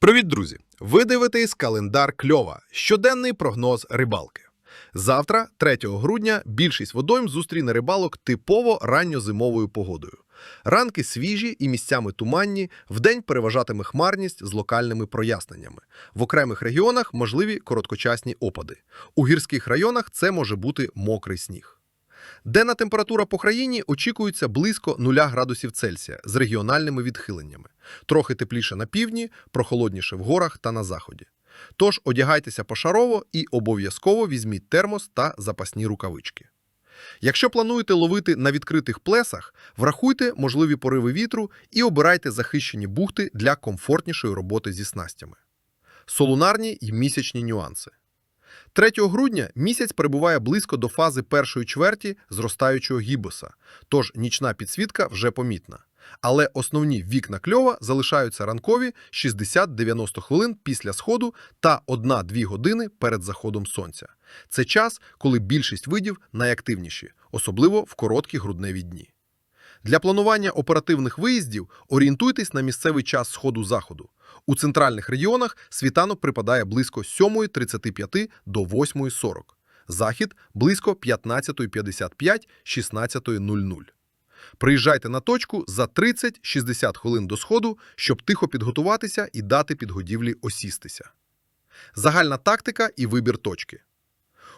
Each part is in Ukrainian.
Привіт, друзі! Ви дивитесь календар Кльова, щоденний прогноз рибалки. Завтра, 3 грудня, більшість водойм зустріне рибалок типово ранньозимовою погодою. Ранки свіжі і місцями туманні, вдень переважатиме хмарність з локальними проясненнями. В окремих регіонах можливі короткочасні опади. У гірських районах це може бути мокрий сніг. Денна температура по країні очікується близько 0 градусів Цельсія з регіональними відхиленнями. Трохи тепліше на півдні, прохолодніше в горах та на заході. Тож одягайтеся пошарово і обов'язково візьміть термос та запасні рукавички. Якщо плануєте ловити на відкритих плесах, врахуйте можливі пориви вітру і обирайте захищені бухти для комфортнішої роботи зі снастями. Солунарні й місячні нюанси. 3 грудня місяць перебуває близько до фази першої чверті зростаючого гібоса, тож нічна підсвітка вже помітна. Але основні вікна кльова залишаються ранкові 60-90 хвилин після сходу та 1-2 години перед заходом сонця. Це час, коли більшість видів найактивніші, особливо в короткі грудневі дні. Для планування оперативних виїздів орієнтуйтесь на місцевий час сходу-заходу. У центральних регіонах світанок припадає близько 7.35 до 8.40, захід – близько 15.55 16.00. Приїжджайте на точку за 30-60 хвилин до сходу, щоб тихо підготуватися і дати підгодівлі осістися. Загальна тактика і вибір точки.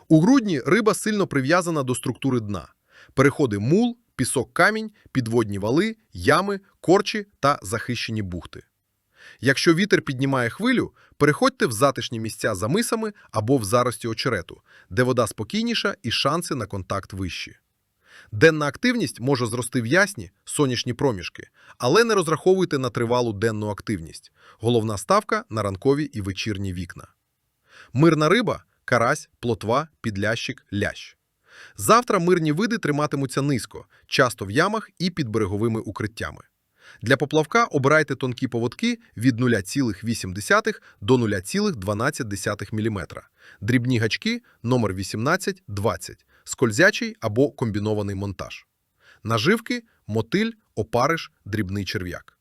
У грудні риба сильно прив'язана до структури дна. Переходи мул, пісок-камінь, підводні вали, ями, корчі та захищені бухти. Якщо вітер піднімає хвилю, переходьте в затишні місця за мисами або в зарості очерету, де вода спокійніша і шанси на контакт вищі. Денна активність може зрости в ясні, сонячні проміжки, але не розраховуйте на тривалу денну активність. Головна ставка на ранкові і вечірні вікна. Мирна риба – карась, плотва, підлящик, лящ. Завтра мирні види триматимуться низько, часто в ямах і під береговими укриттями. Для поплавка обирайте тонкі поводки від 0,8 до 0,12 мм, дрібні гачки номер 18-20, скользячий або комбінований монтаж. Наживки – мотиль, опариш, дрібний черв'як.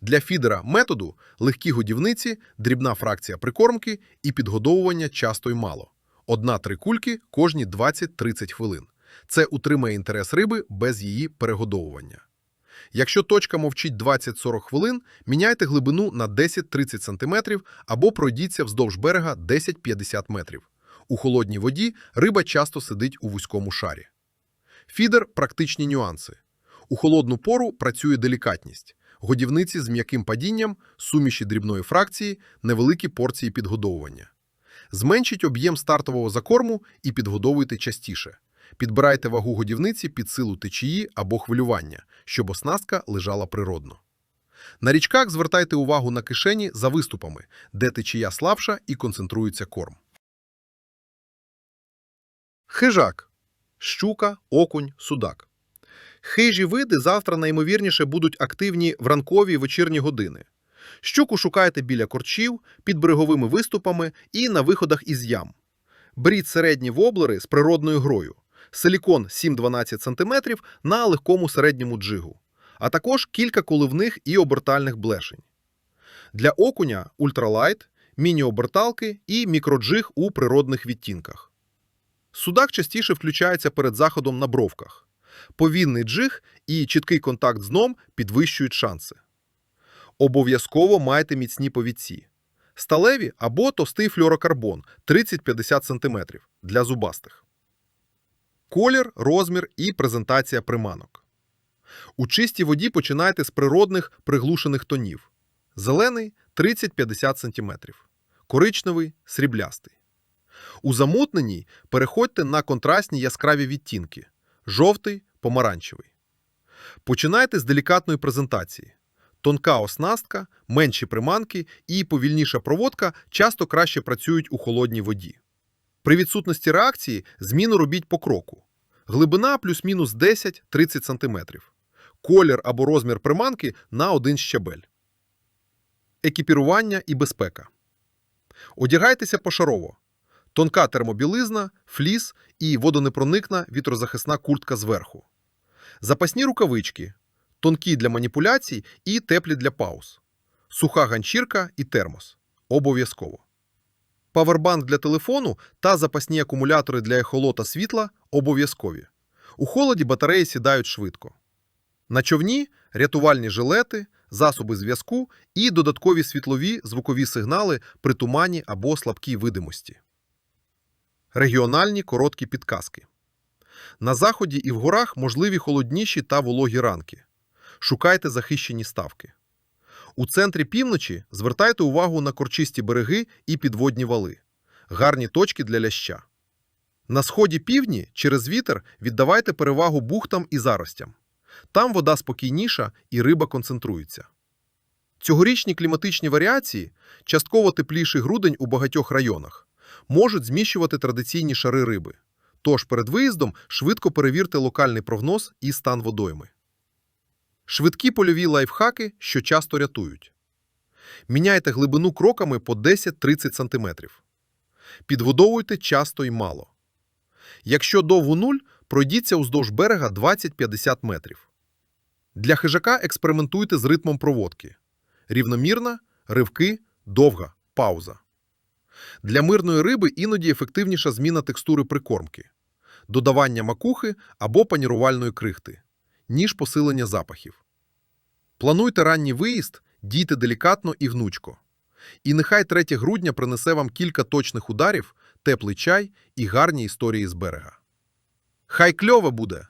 Для фідера методу легкі годівниці, дрібна фракція прикормки і підгодовування часто й мало. Одна-три кульки кожні 20-30 хвилин. Це утримає інтерес риби без її перегодовування. Якщо точка мовчить 20-40 хвилин, міняйте глибину на 10-30 см або пройдіться вздовж берега 10-50 метрів. У холодній воді риба часто сидить у вузькому шарі. Фідер – практичні нюанси. У холодну пору працює делікатність. Годівниці з м'яким падінням, суміші дрібної фракції, невеликі порції підгодовування. Зменшіть об'єм стартового закорму і підгодовуйте частіше. Підбирайте вагу годівниці під силу течії або хвилювання, щоб оснастка лежала природно. На річках звертайте увагу на кишені за виступами, де течія слабша і концентрується корм. Хижак. Щука, окунь, судак. Хижі види завтра найімовірніше будуть активні в ранкові і вечірні години. Щуку шукайте біля корчів, під береговими виступами і на виходах із ям. Беріть середні воблери з природною грою. Силікон 7-12 см на легкому середньому джигу, а також кілька коливних і обертальних блешень. Для окуня ультралайт, міні-оберталки і мікроджиг у природних відтінках. Судак частіше включається перед заходом на бровках. Повільний джиг і чіткий контакт з дном підвищують шанси. Обов'язково майте міцні повідці. Сталеві або товстий флюорокарбон 30-50 см для зубастих. Колір, розмір і презентація приманок. У чистій воді починайте з природних приглушених тонів. Зелений 30-50 см. Коричневий сріблястий. У замутненій переходьте на контрастні яскраві відтінки жовтий, помаранчевий. Починайте з делікатної презентації. Тонка оснастка, менші приманки і повільніша проводка часто краще працюють у холодній воді. При відсутності реакції зміну робіть по кроку. Глибина плюс-мінус 10-30 см. Колір або розмір приманки на один щабель. Екіпірування і безпека. Одягайтеся пошарово. Тонка термобілизна, фліс і водонепроникна вітрозахисна куртка зверху. Запасні рукавички, тонкі для маніпуляцій і теплі для пауз. суха ганчірка і термос. Обов'язково. Павербанк для телефону та запасні акумулятори для ехолота світла обов'язкові. У холоді батареї сідають швидко. На човні рятувальні жилети, засоби зв'язку і додаткові світлові звукові сигнали при тумані або слабкій видимості. Регіональні короткі підказки. На заході і в горах можливі холодніші та вологі ранки. Шукайте захищені ставки. У центрі півночі звертайте увагу на корчисті береги і підводні вали. Гарні точки для ляща. На сході півдні через вітер віддавайте перевагу бухтам і заростям. Там вода спокійніша і риба концентрується. Цьогорічні кліматичні варіації, частково тепліший грудень у багатьох районах, можуть зміщувати традиційні шари риби. Тож перед виїздом швидко перевірте локальний прогноз і стан водойми. Швидкі польові лайфхаки, що часто рятують. Міняйте глибину кроками по 10-30 см. Підгодовуйте часто і мало. Якщо довгу нуль, пройдіться уздовж берега 20-50 метрів. Для хижака експериментуйте з ритмом проводки. Рівномірна, ривки, довга, пауза. Для мирної риби іноді ефективніша зміна текстури прикормки, додавання макухи або панірувальної крихти, ніж посилення запахів. Плануйте ранній виїзд, дійте делікатно і гнучко. І нехай 3 грудня принесе вам кілька точних ударів, теплий чай і гарні історії з берега. Хай кльово буде!